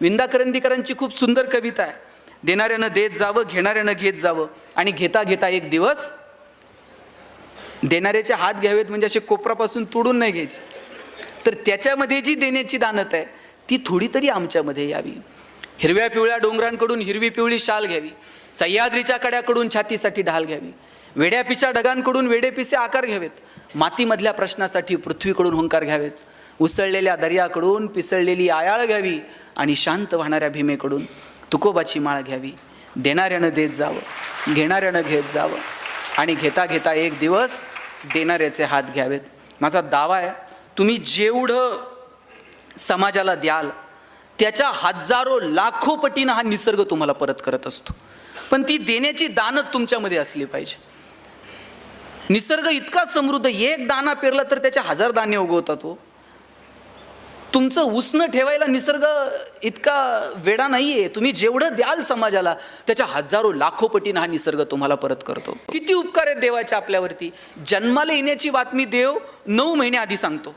विंदा करंदीकरांची खूप सुंदर कविता आहे. देणाऱ्यानं देत जावं घेणाऱ्यानं घेत जावं आणि घेता घेता एक दिवस देणाऱ्याचे हात घ्यावेत म्हणजे असे कोपरापासून तोडून नाही घ्यायचे. तर त्याच्यामध्ये जी देण्याची दानत आहे ती थोडी तरी आमच्यामध्ये यावी. हिरव्या पिवळ्या डोंगरांकडून हिरवी पिवळी शाल घ्यावी. सह्याद्रीच्या कड्याकडून छातीसाठी ढाल घ्यावी. वेड्यापिशा ढगांकडून वेडेपिसे आकार घ्यावेत. मातीमधल्या प्रश्नासाठी पृथ्वीकडून हुंकार घ्यावेत. उसळलेल्या दर्याकडून पिसळलेली आयाळ घ्यावी आणि शांत वाहणाऱ्या भीमेकडून तुकोबाची माळ घ्यावी. देणाऱ्यानं देत जावं घेणाऱ्यानं घेत जावं. आणि घेता घेता एक दिवस देणाऱ्याचे हात घ्यावेत. माझा दावा आहे तुम्ही जेवढं समाजाला द्याल त्याच्या हजारो लाखो पटीनं हा निसर्ग तुम्हाला परत करत असतो. पण ती देण्याची दानत तुमच्यामध्ये असली पाहिजे. निसर्ग इतका समृद्ध एक दाना पेरला तर त्याच्या हजार दाणे उगवतात हो. तुमचं उसणं ठेवायला निसर्ग इतका वेडा नाही आहे तुम्ही जेवढं द्याल समाजाला त्याच्या हजारो लाखो पटीनं हा निसर्ग तुम्हाला परत करतो. किती उपकार आहेत देवाच्या आपल्यावरती? जन्माला येण्याची बातमी देव नऊ महिने आधी सांगतो.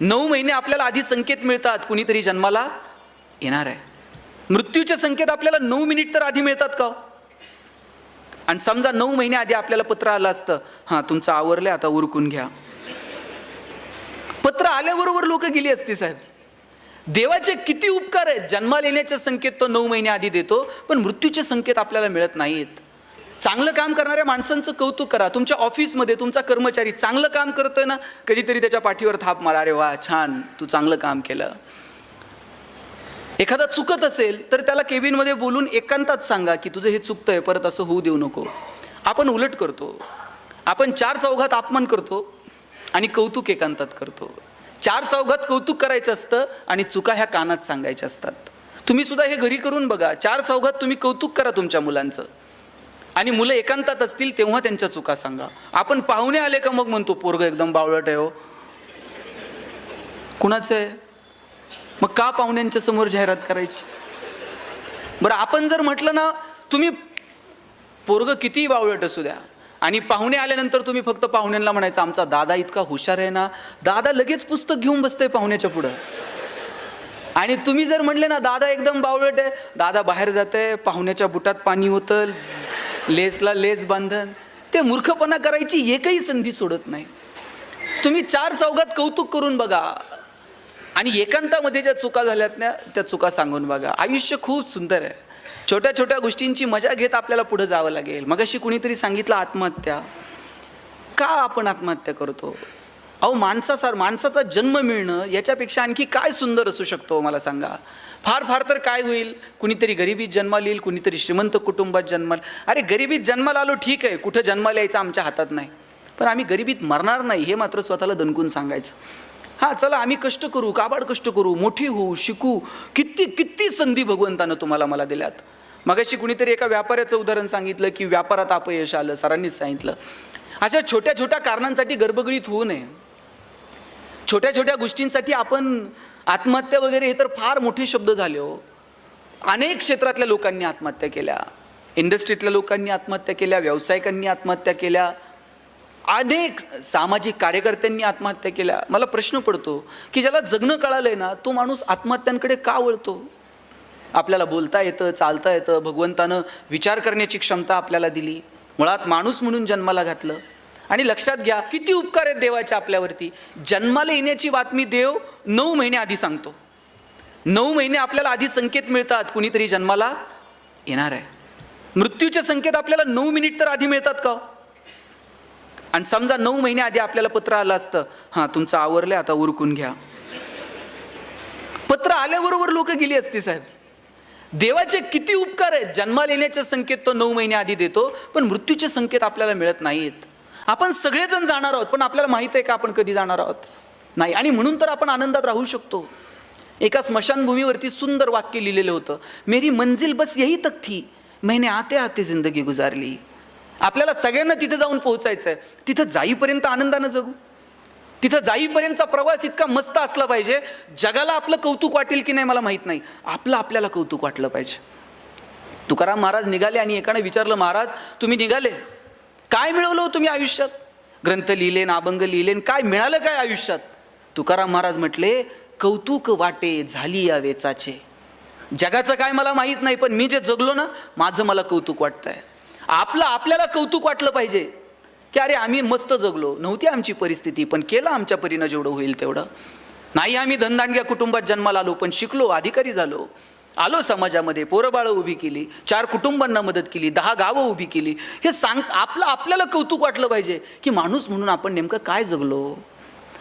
नऊ महिने आपल्याला आधी संकेत मिळतात कुणीतरी जन्माला येणार आहे. मृत्यूचे संकेत आपल्याला नऊ मिनिट तर आधी मिळतात का हो? आणि समजा नऊ महिने आधी आपल्याला पत्र आलं असतं हां तुमचं आवरलं आता उरकून घ्या. पत्र आल्याबरोबर लोक गेली असती साहेब. देवाचे किती उपकार आहेत. जन्माला येण्याचे संकेत तो नऊ महिने आधी देतो पण मृत्यूचे संकेत आपल्याला मिळत नाहीत. चांगलं काम करणाऱ्या माणसांचं कौतुक करा. तुमच्या ऑफिसमध्ये तुमचा कर्मचारी चांगलं काम करतोय ना कधीतरी त्याच्या पाठीवर थाप मारा. अरे वा छान. तू चांगलं काम केलं. एखादा चुकत असेल तर त्याला केबिनमध्ये बोलून एकांतात सांगा की तुझं हे चुकतंय परत असं होऊ देऊ नको. आपण उलट करतो. आपण चार चौघात अपमान करतो. आणि कौतुक एकांतात करतो. चार चौघात कौतुक करायचं असतं आणि चुका ह्या कानात सांगायच्या असतात. तुम्ही सुद्धा हे घरी करून बघा. चार चौघात तुम्ही कौतुक करा तुमच्या मुलांचं. आणि मुलं एकांतात असतील तेव्हा त्यांच्या चुका सांगा. आपण पाहुणे आले का मग म्हणतो पोरग एकदम बावळट आहे हो. कुणाचं आहे? मग का पाहुण्यांच्या समोर जाहिरात करायची? बरं आपण जर म्हटलं ना तुम्ही पोरग कितीही बावळट असू द्या आणि पाहुणे आल्यानंतर तुम्ही फक्त पाहुण्यांना म्हणायचं आमचा दादा इतका हुशार आहे ना. दादा लगेच पुस्तक घेऊन बसतंय पाहुण्याच्या पुढं. आणि तुम्ही जर म्हटले ना दादा एकदम बावळट आहे. दादा बाहेर जाते पाहुण्याच्या बुटात पाणी होतं लेसला लेस बांधन. ते मूर्खपणा करायची एकही संधी सोडत नाही. तुम्ही चार चौघात कौतुक करून बघा. आणि एकांतामध्ये ज्या चुका झाल्यात ना त्या चुका सांगून बघा. आयुष्य खूप सुंदर आहे. छोट्या छोट्या गोष्टींची मजा घेत आपल्याला पुढे जावं लागेल. मग अशी कुणीतरी सांगितलं आत्महत्या. का आपण आत्महत्या करतो? अहो माणसासार माणसाचा जन्म मिळणं याच्यापेक्षा आणखी काय सुंदर असू शकतो हो, मला सांगा. फार फार तर काय होईल? कुणीतरी गरिबीत जन्माला येईल कुणीतरी श्रीमंत कुटुंबात जन्माला अरे गरिबीत जन्माला आलो ठीक आहे. कुठं जन्माला यायचं आमच्या हातात नाही. पण आम्ही गरिबीत मरणार नाही हे मात्र स्वतःला दणकून सांगायचं. हां चला आम्ही कष्ट करू काबाड कष्ट करू मोठी होऊ शिकू. किती किती संधी भगवंतानं तुम्हाला मला दिल्यात. मगाशी कुणीतरी एका व्यापाऱ्याचं उदाहरण सांगितलं की व्यापारात अपयश आलं सरांनीच सांगितलं. अशा छोट्या छोट्या कारणांसाठी गर्भगळीत होऊ नये. छोट्या छोट्या गोष्टींसाठी आपण आत्महत्या वगैरे हे तर फार मोठे शब्द झाले हो. अनेक क्षेत्रातल्या लोकांनी आत्महत्या केल्या. इंडस्ट्रीतल्या लोकांनी आत्महत्या केल्या व्यावसायिकांनी आत्महत्या केल्या. अनेक सामाजिक कार्यकर्त्यांनी आत्महत्या केल्या. मला प्रश्न पडतो की ज्याला जगणं कळालंय ना तो माणूस आत्महत्यांकडे का वळतो? आपल्याला बोलता येतं चालता येतं भगवंतानं विचार करण्याची क्षमता आपल्याला दिली. मुळात माणूस म्हणून जन्माला घातलं. आणि लक्षात घ्या किती उपकार आहेत देवाचे आपल्यावरती. जन्माला येण्याची बातमी देव नऊ महिने आधी सांगतो. नऊ महिने आपल्याला आधी संकेत मिळतात कुणीतरी जन्माला येणार आहे. मृत्यूचे संकेत आपल्याला नऊ मिनिट तर आधी मिळतात का हो? आणि समजा नऊ महिने आधी आपल्याला पत्र आलं असतं हां तुमचं आवरलं आता उरकून घ्या. पत्र आल्याबरोबर लोक गेली असती साहेब. देवाचे किती उपकार आहेत. जन्माला येण्याचे संकेत तो नऊ महिने आधी देतो पण मृत्यूचे संकेत आपल्याला मिळत नाहीत. आपण सगळेजण जाणार आहोत पण आपल्याला माहीत आहे का आपण कधी जाणार आहोत? नाही. आणि म्हणून तर आपण आनंदात राहू शकतो. एका स्मशानभूमीवरती सुंदर वाक्य लिहिलेलं होतं मेरी मंजिल बस यही तक थी. मैंने आते आते जिंदगी गुजारली. आपल्याला सगळ्यांना तिथं जाऊन पोहोचायचं आहे तिथं जाईपर्यंत आनंदानं जगू. तिथं जाईपर्यंतचा प्रवास इतका मस्त असला पाहिजे जगाला आपलं कौतुक वाटेल की नाही मला माहीत नाही. आपलं आपल्याला कौतुक वाटलं पाहिजे. तुकाराम महाराज निघाले आणि एकाने विचारलं महाराज तुम्ही निघाले. काय मिळवलं हो तुम्ही आयुष्यात? ग्रंथ लिहिले अभंग लिहिले काय मिळालं काय आयुष्यात? तुकाराम महाराज म्हटले कौतुक वाटे झाली या वेचाचे. जगाचं काय मला माहीत नाही पण मी जे जगलो ना माझं मला कौतुक वाटतंय. आपलं आपल्याला कौतुक वाटलं पाहिजे. की अरे आम्ही मस्त जगलो. नव्हती आमची परिस्थिती पण केलं आमच्या परीनं जेवढं होईल तेवढं. नाही आम्ही धनदानग्या कुटुंबात जन्माला आलो पण शिकलो अधिकारी झालो. आलो समाजामध्ये पोरंबाळं उभी केली चार कुटुंबांना मदत केली दहा गावं उभी केली. हे सांग आपलं आपल्याला कौतुक वाटलं पाहिजे. की माणूस म्हणून आपण नेमकं काय जगलो?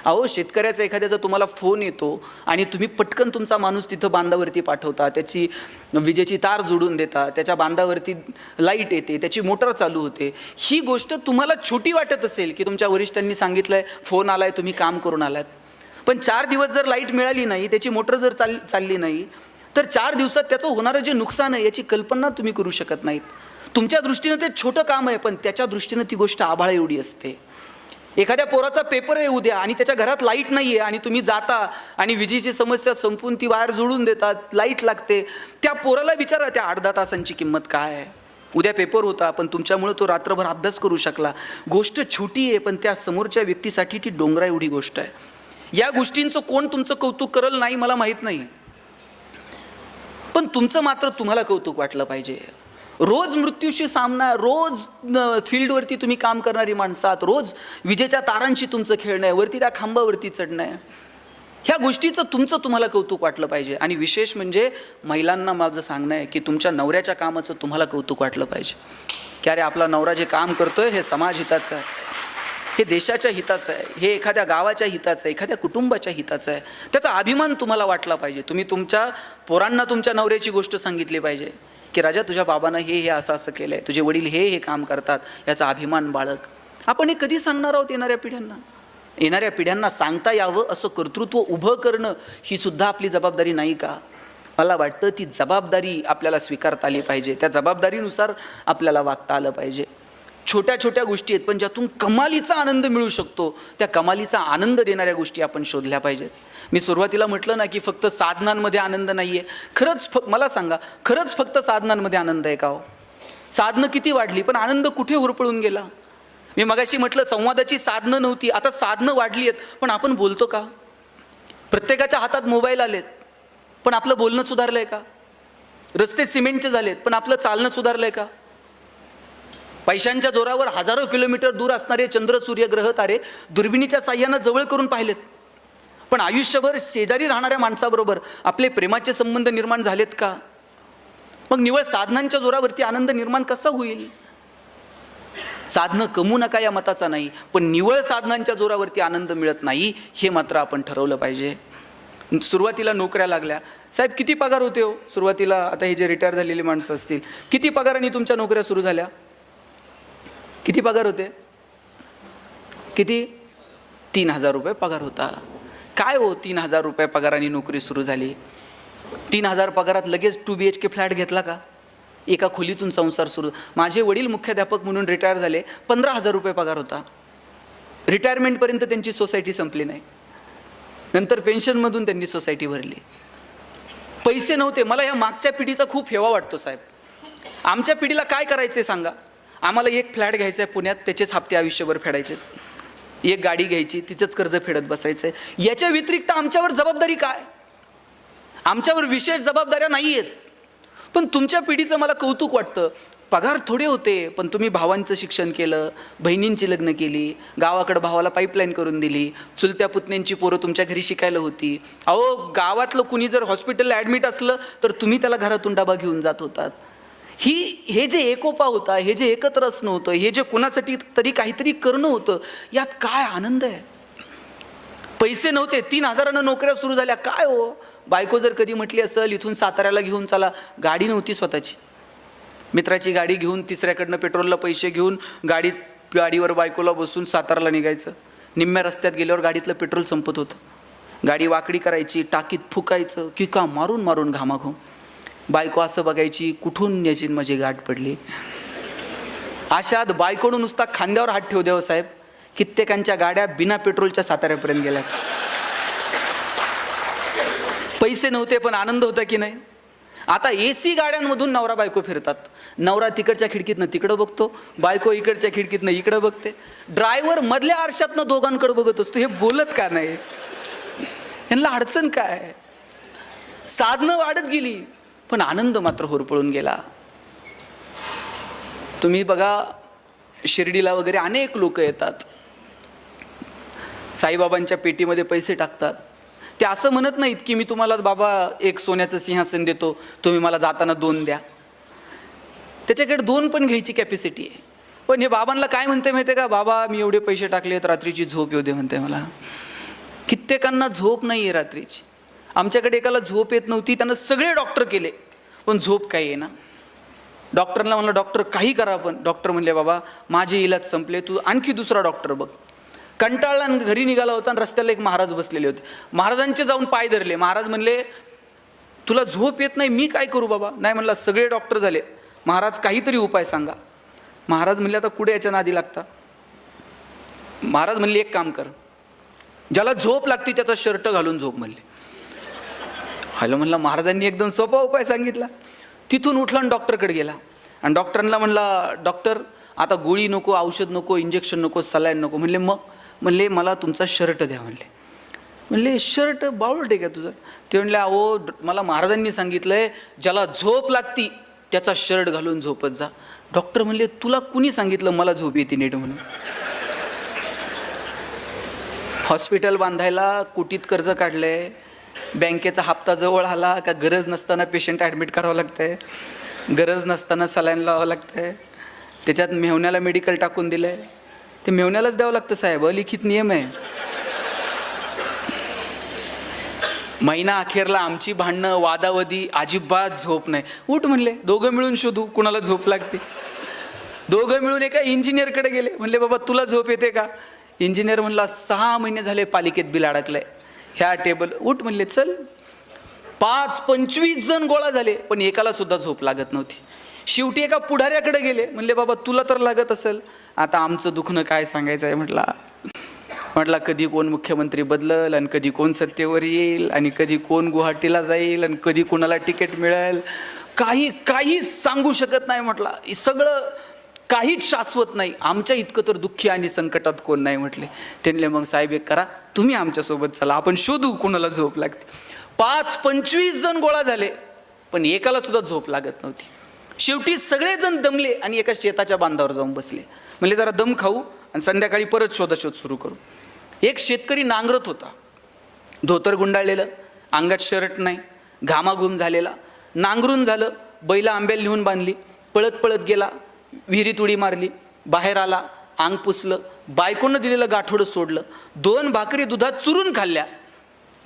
अहो शेतकऱ्याचा एखाद्याचा तुम्हाला फोन येतो आणि तुम्ही पटकन तुमचा माणूस तिथं बांधावरती पाठवता त्याची विजेची तार जोडून देता त्याच्या बांधावरती लाइट येते त्याची मोटर चालू होते ही गोष्ट तुम्हाला छोटी वाटत असेल की तुमच्या वरिष्ठांनी सांगितलं आहे फोन आला आहे तुम्ही काम करून आलात. पण चार दिवस जर लाइट मिळाली नाही त्याची मोटर जर चाल चालली नाही तर चार दिवसात त्याचं होणारं जे नुकसान आहे याची कल्पना तुम्ही करू शकत नाहीत. तुमच्या दृष्टीनं ते छोटं काम आहे पण त्याच्या दृष्टीनं ती गोष्ट आभाळ एवढी असते. एखाद्या पोराचा पेपर आहे उद्या आणि त्याच्या घरात लाइट नाही आहे आणि तुम्ही जाता आणि विजेची समस्या संपून ती वायर जोडून देतात लाइट लागते. त्या पोराला विचारा त्या अर्धा तासांची किंमत काय आहे? उद्या पेपर होता पण तुमच्यामुळं तो रात्रभर अभ्यास करू शकला. गोष्ट छोटी आहे पण त्या समोरच्या व्यक्तीसाठी ती डोंगरा एवढी गोष्ट आहे. या गोष्टींचं कोण तुमचं कौतुक करल नाही मला माहीत नाही. पण तुमचं मात्र तुम्हाला कौतुक वाटलं पाहिजे. रोज मृत्यूशी सामना रोज फील्डवरती तुम्ही काम करणारी माणसं आहात रोज विजेच्या तारांशी तुमचं खेळणं आहे वरती त्या खांबावरती चढणं आहे. ह्या गोष्टीचं तुमचं तुम्हाला कौतुक वाटलं पाहिजे. आणि विशेष म्हणजे महिलांना माझं सांगणं आहे की तुमच्या नवऱ्याच्या कामाचं तुम्हाला कौतुक वाटलं पाहिजे. की अरे आपला नवरा जे काम करतोय हे समाज हिताचं आहे. हे देशाच्या हिताचं आहे. हे एखाद्या गावाच्या हिताचं आहे एखाद्या कुटुंबाच्या हिताचं आहे. त्याचा अभिमान तुम्हाला वाटला पाहिजे. तुम्ही तुमच्या पोरांना तुमच्या नवऱ्याची गोष्ट सांगितली पाहिजे. की राजा तुझ्या बाबानं हे हे असं असं केलं आहे तुझे वडील हे हे काम करतात याचा अभिमान बाळग. आपण हे कधी सांगणार आहोत येणाऱ्या पिढ्यांना? येणाऱ्या पिढ्यांना सांगता यावं असं कर्तृत्व उभं करणं ही सुद्धा आपली जबाबदारी नाही का? मला वाटतं ती जबाबदारी आपल्याला स्वीकारता आली पाहिजे. त्या जबाबदारीनुसार आपल्याला वागता आलं पाहिजे. छोट्या छोट्या गोष्टी आहेत पण ज्यातून कमालीचा आनंद मिळू शकतो त्या कमालीचा आनंद देणाऱ्या गोष्टी आपण शोधल्या पाहिजेत. मी सुरुवातीला म्हटलं ना की फक्त साधनांमध्ये आनंद नाही आहे खरंच फ मला सांगा खरंच फक्त साधनांमध्ये आनंद आहे का हो? साधनं किती वाढली पण आनंद कुठे होरपळून गेला? मी मगाशी म्हटलं संवादाची साधनं नव्हती आता साधनं वाढली आहेत पण आपण बोलतो का? प्रत्येकाच्या हातात मोबाईल आलेत पण आपलं बोलणं सुधारलं आहे का? रस्ते सिमेंटचे झालेत पण आपलं चालणं सुधारलं आहे का? पैशांच्या जोरावर हजारो किलोमीटर दूर असणारे चंद्र सूर्य ग्रह तारे दुर्बिणीच्या साह्यानं जवळ करून पाहिलेत. पण आयुष्यभर शेजारी राहणाऱ्या माणसाबरोबर आपले प्रेमाचे संबंध निर्माण झालेत का? मग निवळ साधनांच्या जोरावरती आनंद निर्माण कसा होईल? साधनं कमू नका या मताचा नाही पण निवळ साधनांच्या जोरावरती आनंद मिळत नाही हे मात्र आपण ठरवलं पाहिजे. सुरुवातीला नोकऱ्या लागल्या. साहेब किती पगार होते हो? सुरुवातीला आता हे जे रिटायर झालेली माणसं असतील किती पगाराने तुमच्या नोकऱ्या सुरू झाल्या? किती पगार होते? किती? तीन हजार रुपये पगार होता. काय हो तीन हजार रुपये पगाराने नोकरी सुरू झाली? तीन हजार पगारात लगेच two B H K flat घेतला का? एका खोलीतून संसार सुरू माझे वडील मुख्याध्यापक म्हणून रिटायर झाले पंधरा हजार रुपये पगार होता. रिटायरमेंटपर्यंत त्यांची सोसायटी संपली नाही. नंतर पेन्शनमधून त्यांनी सोसायटी भरली. पैसे नव्हते. मला या मागच्या पिढीचा खूप हेवा वाटतो साहेब. आमच्या पिढीला काय करायचं आहे सांगा? आम्हाला एक फ्लॅट घ्यायचा आहे पुण्यात त्याचेच हप्ते आयुष्यभर फेडायचे. एक गाडी घ्यायची तिचंच कर्ज फेडत बसायचं. आहे याच्या व्यतिरिक्त आमच्यावर जबाबदारी काय? आमच्यावर विशेष जबाबदाऱ्या नाही आहेत पण तुमच्या पिढीचं मला कौतुक वाटतं. पगार थोडे होते पण तुम्ही भावांचं शिक्षण केलं बहिणींची लग्न केली गावाकडं भावाला पाईपलाईन करून दिली चुलत्या पुतण्यांची पोरं तुमच्या घरी शिकायला होती. अहो गावातलं कुणी जर हॉस्पिटलला ॲडमिट असलं तर तुम्ही त्याला घरातून डबा घेऊन जात होतात. ही हे जे एकोपा होता हे जे एकत्र असणं होतं हे जे कुणासाठी तरी काहीतरी करणं होतं यात काय आनंद आहे? पैसे नव्हते तीन हजारानं नोकऱ्या सुरू झाल्या. काय हो? बायको जर कधी म्हटली असेल इथून साताऱ्याला घेऊन चला. गाडी नव्हती स्वतःची. मित्राची गाडी घेऊन तिसऱ्याकडनं पेट्रोलला पैसे घेऊन गाडीत गाडीवर बायकोला बसून साताराला निघायचं. निम्म्या रस्त्यात गेल्यावर गाडीतलं पेट्रोल संपत होतं. गाडी वाकडी करायची टाकीत फुकायचं की का मारून मारून घामाघूम. बायको असं बघायची कुठून याची माझी गाठ पडली? अशात बायकोनं नुसता खांद्यावर हात ठेवू द्यावं साहेब. कित्येकांच्या गाड्या बिना पेट्रोलच्या साताऱ्यापर्यंत गेल्या पैसे नव्हते पण आनंद होता की नाही? आता ए सी गाड्यांमधून नवरा बायको फिरतात. नवरा तिकडच्या खिडकीतनं तिकडं बघतो बायको इकडच्या खिडकीतनं इकडं बघते. ड्रायव्हर मधल्या आरशातनं दोघांकडे बघत असतो हे बोलत का नाही? यांना अडचण काय? साधनं वाढत गेली. पण आनंद मात्र होरपळून गेला. तुम्ही बघा शिर्डीला वगैरे अनेक लोक येतात. साईबाबांच्या पेटीमध्ये पैसे टाकतात. ते असं म्हणत नाहीत की मी तुम्हाला बाबा एक सोन्याचं सिंहासन देतो तुम्ही मला जाताना दोन द्या. त्याच्याकडे दोन पण घ्यायची कॅपॅसिटी आहे. पण हे बाबांना काय म्हणते माहिती आहे का? बाबा मी एवढे पैसे टाकले आहेत रात्रीची झोप येऊ दे म्हणते मला. कित्येकांना झोप नाही आहे रात्रीची. आमच्याकडे एकाला झोप येत नव्हती त्यानं सगळे डॉक्टर केले. पण झोप काही आहे ना डॉक्टरला म्हणलं डॉक्टर काही करा पण. डॉक्टर म्हणले बाबा माझे इलाज संपले तू आणखी दुसरा डॉक्टर बघ. कंटाळला आणि घरी निघाला होता आणि रस्त्याला एक महाराज बसलेले होते. महाराजांचे जाऊन पाय धरले. महाराज म्हणले तुला झोप येत नाही मी काय करू बाबा? नाही म्हणला सगळे डॉक्टर झाले. महाराज काहीतरी उपाय सांगा. महाराज म्हणले आता कुठे याच्या नादी लागता? महाराज म्हणले एक काम कर. ज्याला झोप लागते त्याचा शर्ट घालून झोप म्हणले. हॅलो म्हणलं महाराजांनी एकदम सोपा उपाय सांगितला. तिथून उठला आणि डॉक्टरकडे गेला. आणि डॉक्टरांना म्हणला डॉक्टर आता गोळी नको औषध नको इंजेक्शन नको सलाईन नको. म्हणले मग? म्हणले मला तुमचा शर्ट द्या. म्हणले. म्हणले शर्ट बावळट आहे का तुझं? ते म्हणले अहो मला महाराजांनी सांगितलं आहे ज्याला झोप लागती त्याचा शर्ट घालून झोपत जा. डॉक्टर म्हणले तुला कुणी सांगितलं मला झोप येते नीट म्हणून? हॉस्पिटल बांधायला कुटीत कर्ज काढलं आहे बँकेचा हप्ता जवळ आला का गरज नसताना पेशंट ॲडमिट करावं लागतंय. गरज नसताना सलाईन लावावं लागतंय. त्याच्यात मेहण्याला मेडिकल टाकून दिलं आहे ते मेहण्यालाच द्यावं लागतं साहेब अलिखित नियम आहे. महिना अखेरला आमची भांडणं वादावदी अजिबात झोप नाही. उठ म्हणले दोघं मिळून शोधू कुणाला झोप लागते. दोघं मिळून एका इंजिनियरकडे गेले. म्हणले बाबा तुला झोप येते का? इंजिनियर म्हणला सहा महिने झाले पालिकेत बिल अडकलंय. ह्या टेबल उठ म्हणले चल. पाच पंचवीस जण गोळा झाले पण एकाला सुद्धा झोप लागत नव्हती. शेवटी एका पुढाऱ्याकडे गेले. म्हणले बाबा तुला तर लागत असेल. आता आमचं दुखणं काय सांगायचं आहे? म्हटला. म्हटला कधी कोण मुख्यमंत्री बदलल आणि कधी कोण सत्तेवर येईल आणि कधी कोण गुवाहाटीला जाईल आणि कधी कोणाला तिकीट मिळेल? काही काहीच सांगू शकत नाही म्हटला. सगळं काहीच शाश्वत नाही. आमच्या इतकं तर दुःखी आणि संकटात कोण नाही म्हटले. त्यांनी मग साहेब एक करा तुम्ही आमच्यासोबत चला आपण शोधू कोणाला झोप लागते. पाच पंचवीस जण गोळा झाले पण एकाला सुद्धा झोप लागत नव्हती. शेवटी सगळेजण दमले आणि एका शेताच्या बांधावर जाऊन बसले. म्हणजे जरा दम खाऊ आणि संध्याकाळी परत शोधाशोध सुरू करू. एक शेतकरी नांगरत होता. धोतर गुंडाळलेलं अंगात शर्ट नाही घामाघूम झालेला. नांगरून झालं बैला आंब्याला लिहून बांधली. पळत पळत गेला विहिरीत उडी मारली बाहेर आला अंग पुसलं बायकोनं दिलेलं गाठोडं सोडलं दोन भाकरी दुधात चुरून खाल्ल्या.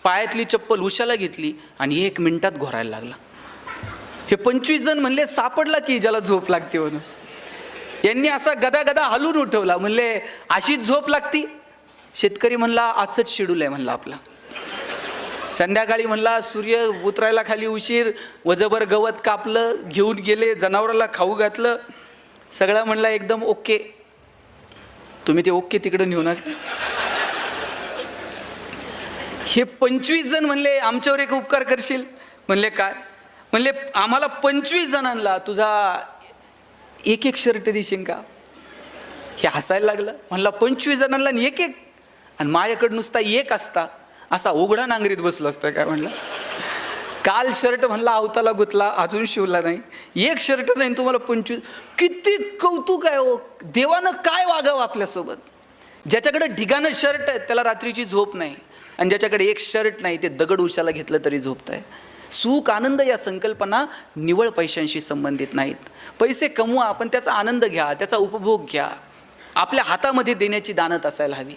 पायातली चप्पल उशाला घेतली आणि एक मिनिटात घोरायला लागला. हे पंचवीस जण म्हणले सापडला की ज्याला झोप लागते म्हणून. यांनी असा गदा गदा हलून उठवला म्हणले अशीच झोप लागती? शेतकरी म्हणला आजच शेड्यूल आहे म्हणला आपला. संध्याकाळी म्हणला सूर्य उतरायला खाली उशीर वजभर गवत कापलं घेऊन गेले जनावराला खाऊ घातलं सगळा म्हणला एकदम ओके. तुम्ही ते ओके तिकडं नेऊ नका हे पंचवीस जण म्हणले आमच्यावर एक उपकार करशील? म्हणले काय? म्हणले आम्हाला पंचवीस जणांना तुझा एक एक शर्ट देशील का? हे हसायला लागलं. म्हणला पंचवीस जणांना आणि एक एक. आणि माझ्याकडं नुसता एक असता. असा उघडा नांगरीत बसलो असतो काय म्हणलं. काल शर्ट म्हणला आवताला गुतला अजून शिवला नाही. एक शर्ट नाही तुम्हाला पंचवीस किती कौतुक आहे हो. देवानं काय वागावं आपल्यासोबत? ज्याच्याकडे ढिगानं शर्ट आहे त्याला रात्रीची झोप नाही. आणि ज्याच्याकडे एक शर्ट नाही ते दगड उशाला घेतलं तरी झोपत आहे सुख आनंद या संकल्पना निवळ पैशांशी संबंधित नाहीत. पैसे कमवा आपण त्याचा आनंद घ्या त्याचा उपभोग घ्या. आपल्या हातामध्ये देण्याची दानत असायला हवी.